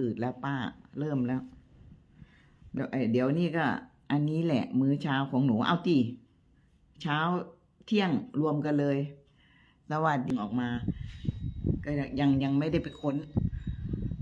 อืดแล้วป้าเริ่มแล้ว เดี๋ยวเดี๋ยวนี่ก็ อันนี้แหละ มื้อเช้าของหนูเอาตีเช้าเที่ยงรวมกันเลยสวัสดีออกมา ก็ยังยังไม่ได้ไปค้น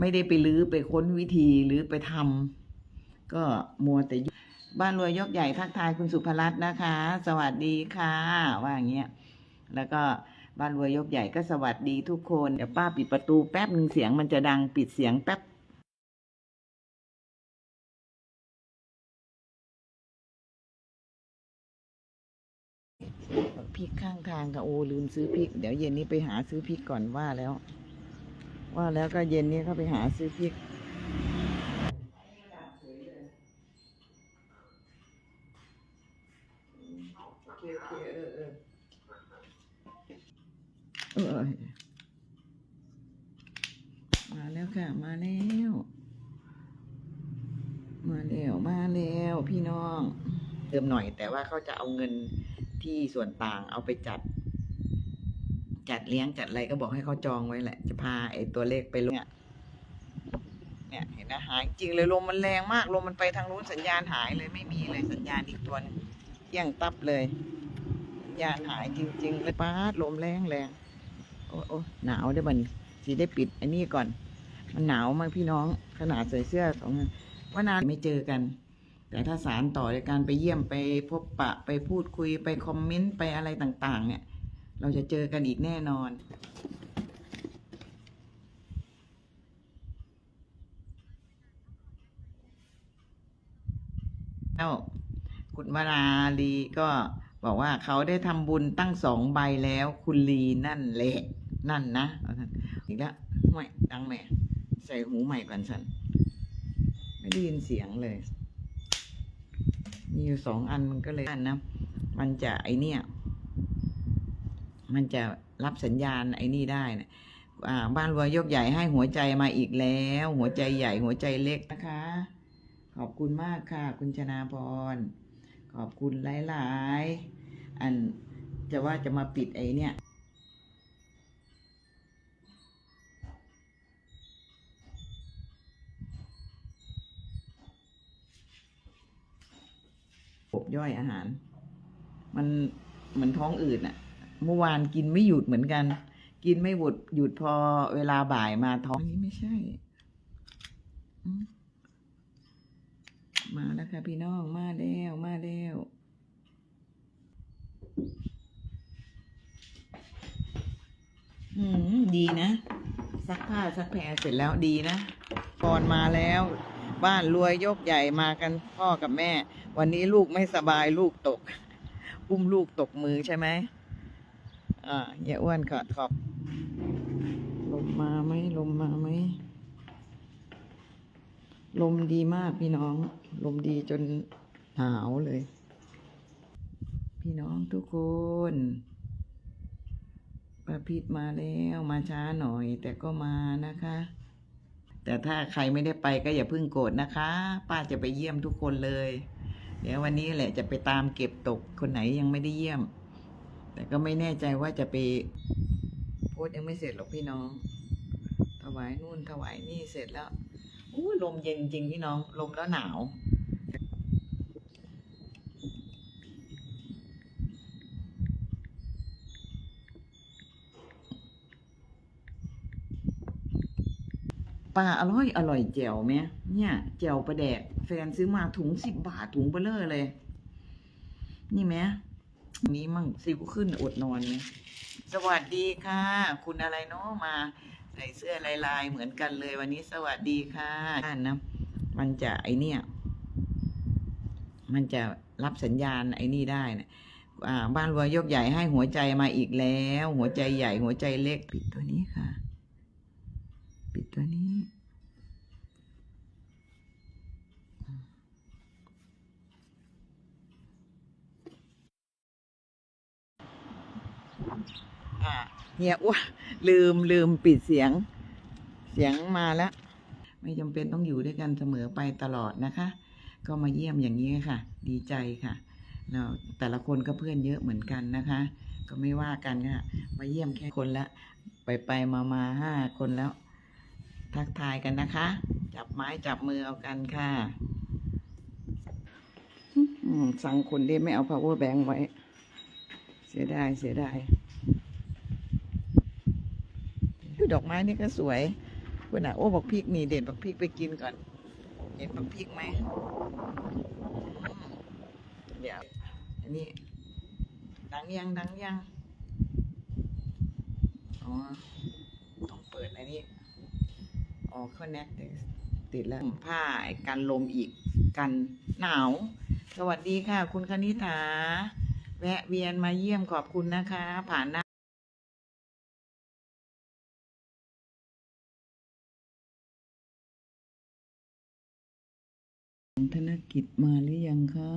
ไม่ได้ไปลื้อไปค้นวิธีหรือไปทำก็มัวแต่บ้านรวยยกใหญ่ทักทายคุณสุภรัตน์นะคะ สวัสดีค่ะ ว่าอย่างเงี้ยแล้วก็บ้านรวยยกใหญ่ก็สวัสดีทุกคน เดี๋ยวป้าปิดประตูแป๊บหนึ่งเสียงมันจะดังปิดเสียงแป๊บ ริกข้างทางค่ะโอ้ลืมซื้อพริก เดี๋ยวเย็นนี้ไปหาซื้อพริกก่อนว่าแล้ว ว่าแล้วก็เย็นนี้ก็ไปหาซื้อพริกเออเออเออมาแล้วค่ะ มาแล้ว มาแล้ว มาแล้ว พี่น้องเติมหน่อยแต่ว่าเขาจะเอาเงิน ที่ส่วนต่างเอาไปจัด จัดเลี้ยงจัดอะไรก็บอกให้เขาจองไว้แหละ จะพาไอ้ตัวเลขไปลงเนี่ยเนี่ยเห็นนะหายจริงเลยลมมันแรงมากลมมันไปทางนู้นสัญญาณหายเลยไม่มีเลยสัญญาณอีกตัวนึงเที่ยงตับเลยสัญญาณหายจริงๆเลยป้าลมแรงแรงโอ้โอ้หนาวได้บันสีได้ปิดอันนี้ก่อน มันหนาวมากพี่น้องขนาดใส่เสื้อสองว่านานไม่เจอกัน แต่ถ้าสารต่อในการไปเยี่ยมไปพบปะไปพูดคุยไปคอมเมนต์ไปอะไรต่างๆ เนี่ย เราจะเจอกันอีกแน่นอน แล้วคุณวราลีก็บอกว่าเขาได้ทำบุญตั้งสองใบแล้วคุณลีนั่นแหละ นั่นนะอีกแล้วไม่ดังแม่ใส่หูใหม่ก่อนสัน ไม่ได้ยินเสียงเลย มีอยู่สองอันมันก็เลยอันนะ มันจะไอเนี่ย มันจะรับสัญญาณไอ้นี่ได้นะบ้านรวยยกใหญ่ให้หัวใจมาอีกแล้ว หัวใจใหญ่หัวใจเล็กนะคะ ขอบคุณมากค่ะ คุณชนาพร ขอบคุณหลาย ๆ อันจะว่าจะมาปิดไอ้เนี่ย บบย่อยอาหาร มันเหมือนท้องอืดน่ะเมื่อวานกินไม่หยุดเหมือนกัน กินไม่หยุดหยุดพอเวลาบ่ายมาท้องอันนี้ไม่ใช่มมาแล้วค่ะพี่น้องมาแล้วมาแล้วอืมดีนะซักผ้าซักแพรเสร็จแล้วดีนะก่อนมาแล้ว บ้านรวยยกใหญ่มากันพ่อกับแม่ วันนี้ลูกไม่สบายลูกตก อุ้มลูกตกมือใช่ไหมอ่าอย่าอ้วนขอดขอบลมมาไหมลมมาไหมลมดีมากพี่น้อง ลมดีจนหนาวเลย พี่น้องทุกคนป้าพิษมาแล้วมาช้าหน่อย แต่ก็มานะคะ แต่ถ้าใครไม่ได้ไปก็อย่าเพิ่งโกรธนะคะ ป้าจะไปเยี่ยมทุกคนเลย เดี๋ยววันนี้แหละจะไปตามเก็บตกคนไหนยังไม่ได้เยี่ยม แต่ก็ไม่แน่ใจว่าจะไปโพสยังไม่เสร็จหรอกพี่น้อง ถวายนู่นถวายนี่เสร็จแล้วอู้ลมเย็นจริงพี่น้อง ลมแล้วหนาวปลาอร่อยอร่อยแจ่วไหมเนี่ยแจ่วปลาแดก ฟนซื้อมาถุงสิบบาทถุงเบลเลอร์เลย นี่ไหมนี้มั่งสิวขึ้นอดนอนไหมสวัสดีค่ะ คุณอะไรเนาะมาใส่เสื้อลายลายๆเหมือนกันเลย วันนี้สวัสดีค่ะอ่านนะมันจะไอเนี่ย มันจะรับสัญญาณไอ้นี่ได้นะบ้านรวยยกใหญ่ให้หัวใจมาอีกแล้ว หัวใจใหญ่หัวใจเล็กปิดตัวนี้ค่ะ ปิดตัวนี้ อ่า เฮียอ้วนลืมลืมปิดเสียง เสียงมาแล้ว ไม่จำเป็นต้องอยู่ด้วยกันเสมอไปตลอดนะคะ ก็มาเยี่ยมอย่างนี้ค่ะ ดีใจค่ะแล้วแต่ละคนก็เพื่อนเยอะเหมือนกันนะคะ ก็ไม่ว่ากันค่ะมาเยี่ยมแค่คนละ ไปไปมามาห้าคนแล้ว ทักทายกันนะคะ จับไม้จับมือเอากันค่ะสั่งคนที่ไม่เอา power bank ไว้ เสียดายเสียดาย ดอกไม้นี่ก็สวยคุณอะโอ้บอกพริกนี่เด็ดบอกพริกไปกินก่อน เห็นบอกพริกไหมเดี๋ยวอันนี้ดังยังดังยังอ๋อต้องเปิดอันนี้อ๋อเขาแนกติดแล้วผ้ากันลมอีกกันหนาว สวัสดีค่ะ คุณคณิ t าแวะเวียนมาเยี่ยมขอบคุณนะคะ ผ่านหน้า ธนกิจมาหรือยังคะ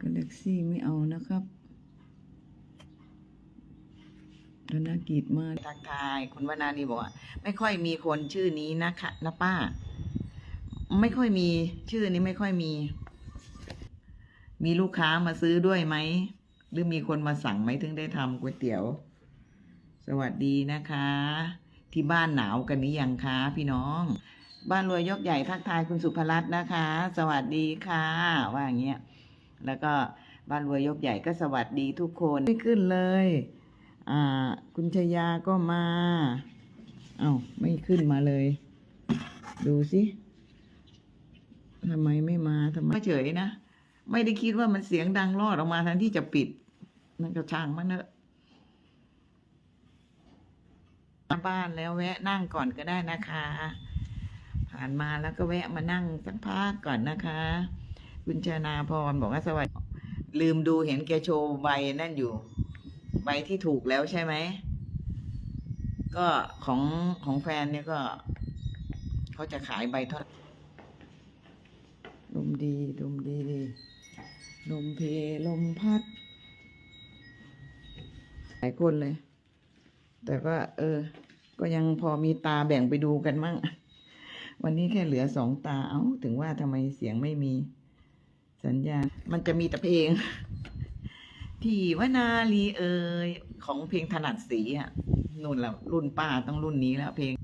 กาแล็กซี่ไม่เอานะครับธนกิจมาทักทาย คุณวนานีบอกว่าไม่ค่อยมีคนชื่อนี้นะคะนะป้า ไม่ค่อยมีชื่อนี้ไม่ค่อยมี มีลูกค้ามาซื้อด้วยไหม หรือมีคนมาสั่งไหมถึงได้ทำก๋วยเตี๋ยว สวัสดีนะคะ ที่บ้านหนาวกันนี้ยังคะพี่น้อง บ้านรวยยกใหญ่ทักทายคุณสุภรัตน์นะคะ สวัสดีค่ะว่าอย่างเงี้ยแล้วก็บ้านรวยยกใหญ่ก็สวัสดีทุกคนไม่ขึ้นเลย อ่า คุณชยาก็มาเอา้าไม่ขึ้นมาเลย ดูสิทำไมไม่มาทำไมเฉยนะไม่ได้คิดว่ามันเสียงดังรอดออกมาทันที่จะปิดนั่นก็ช่างมันเนอะมาบ้านแล้วแวะนั่งก่อนก็ได้นะคะ ผ่านมาแล้วก็แวะมานั่งสักพักก่อนนะคะ คุณชนาพรบอกว่าสวัสดีลืมดูเห็นแกโชว์ใบนั่นอยู่ ใบที่ถูกแล้วใช่ไหม ก็ของของแฟนเนี่ยก็เขาจะขายใบท่าลมดีลมดีลมเพลมพัด หลายคนเลย แต่ก็เออ ก็ยังพอมีตาแบ่งไปดูกันมั่ง วันนี้แค่เหลือสองตา เอ้า ถึงว่าทำไมเสียงไม่มี สัญญาณ มันจะมีแต่เพลงพี่วนาลีเอ่ยของเพลงถนัดสีอะนุ่นแล้ว รุ่นป้าต้องรุ่นนี้แล้วเพลง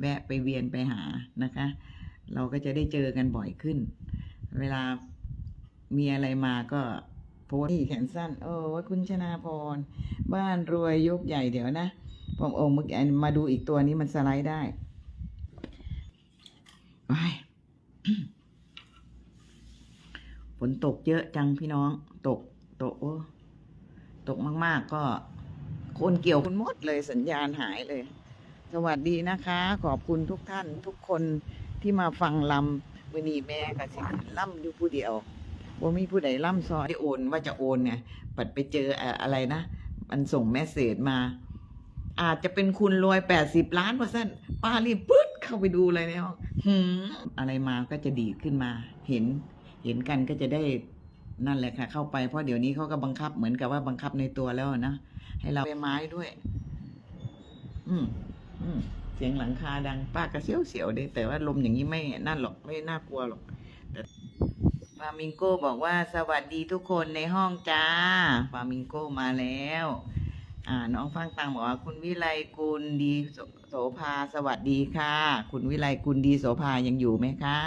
แวะไปเวียนไปหานะคะ เราก็จะได้เจอกันบ่อยขึ้น เวลามีอะไรมาก็ โพสต์นี่แขนสั้น โอ้ว่าคุณชนาพร บ้านรวยยกใหญ่เดี๋ยวนะผมโอ้เมื่อกี้มาดูอีกตัวนี้มันสไลด์ได้ไปฝนตกเยอะจังพี่น้อง ตก ตกโอ้ตกมาก ๆ ก็คนเกี่ยวคนหมดเลยสัญญาณหายเลย สวัสดีนะคะ ขอบคุณทุกท่านทุกคนที่มาฟังลำวันนี้แม่ก็สิล่ำอยู่ผู้เดียว ว่ามีผู้ใดล่ำซอยได้โอนว่าจะโอนไงปัดไปเจออะไรนะ มันส่งแมสเซจมา อาจจะเป็นคุณรวยแปดสิบล้านเปอร์เซ็นต์ป้ารีบปึ๊ดเข้าไปดูเลยในห้องหืมอะไรมาก็จะดีขึ้นมา เห็น เห็นกันก็จะได้นั่นแหละค่ะ เข้าไปเพราะเดี๋ยวนี้เขาก็บังคับเหมือนกับว่าบังคับในตัวแล้วนะให้เราไปไม้ด้วย อืมอืมเสียงหลังคาดังป้ากระเสียวเสียวเด้แต่ว่าลมอย่างนี้ไม่นั่นหรอกไม่น่ากลัวหรอกแต่ ฟามิงโก้บอกว่าสวัสดีทุกคนในห้องจ้าฟามิงโก้มาแล้วอ่าน้องฟังตังบอกว่าคุณวิไลกุลดีโสภาสวัสดีค่ะ คุณวิไลกุลดีโสภายังอยู่ไหมคะ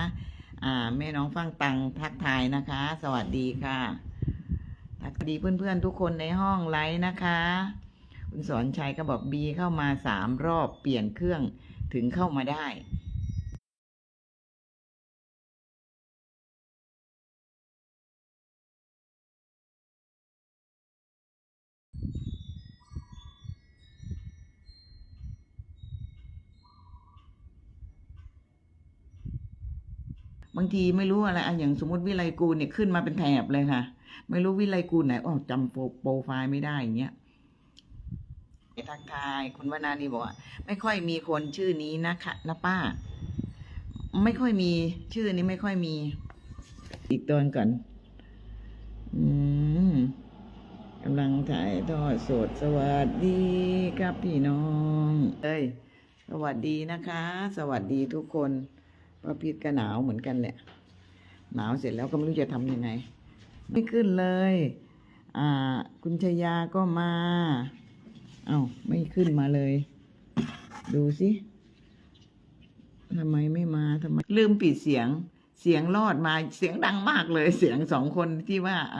อ่าแม่น้องฟังตังทักทายนะคะ สวัสดีค่ะทักดีเพื่อนๆทุกคนในห้องไลฟ์นะคะ คุณสอนชัยก็บอกบีเข้ามาสามรอบเปลี่ยนเครื่องถึงเข้ามาได้างทีไม่รู้อะไรอะอย่างสมมติวิไลกูลเนี่ยขึ้นมาเป็นแถบเลยค่ะ ไม่รู้วิไลกูลไหนอ๋อจำโปรไฟล์ไม่ได้อย่างเงี้ยทักทายคุณวนานีบอกว่า ไม่ค่อยมีคนชื่อนี้นะคะนะป้า ไม่ค่อยมีชื่อนี้ไม่ค่อยมี อีกตอนก่อน อืมกำลังถ่ายทอดสดสวัสดีครับพี่น้องเอ้ยสวัสดีนะคะ สวัสดีทุกคน ป้าพีทก็หนาวเหมือนกันแหละหนาวเสร็จแล้วก็ไม่รู้จะทำยังไง ไม่ขึ้นเลย อ่า คุณชยาก็มา เอา้าไม่ขึ้นมาเลย ดูสิทำไมไม่มาทำไมลืมปิดเสียง เสียงรอดมาเสียงดังมากเลย เสียงสองคนที่ว่า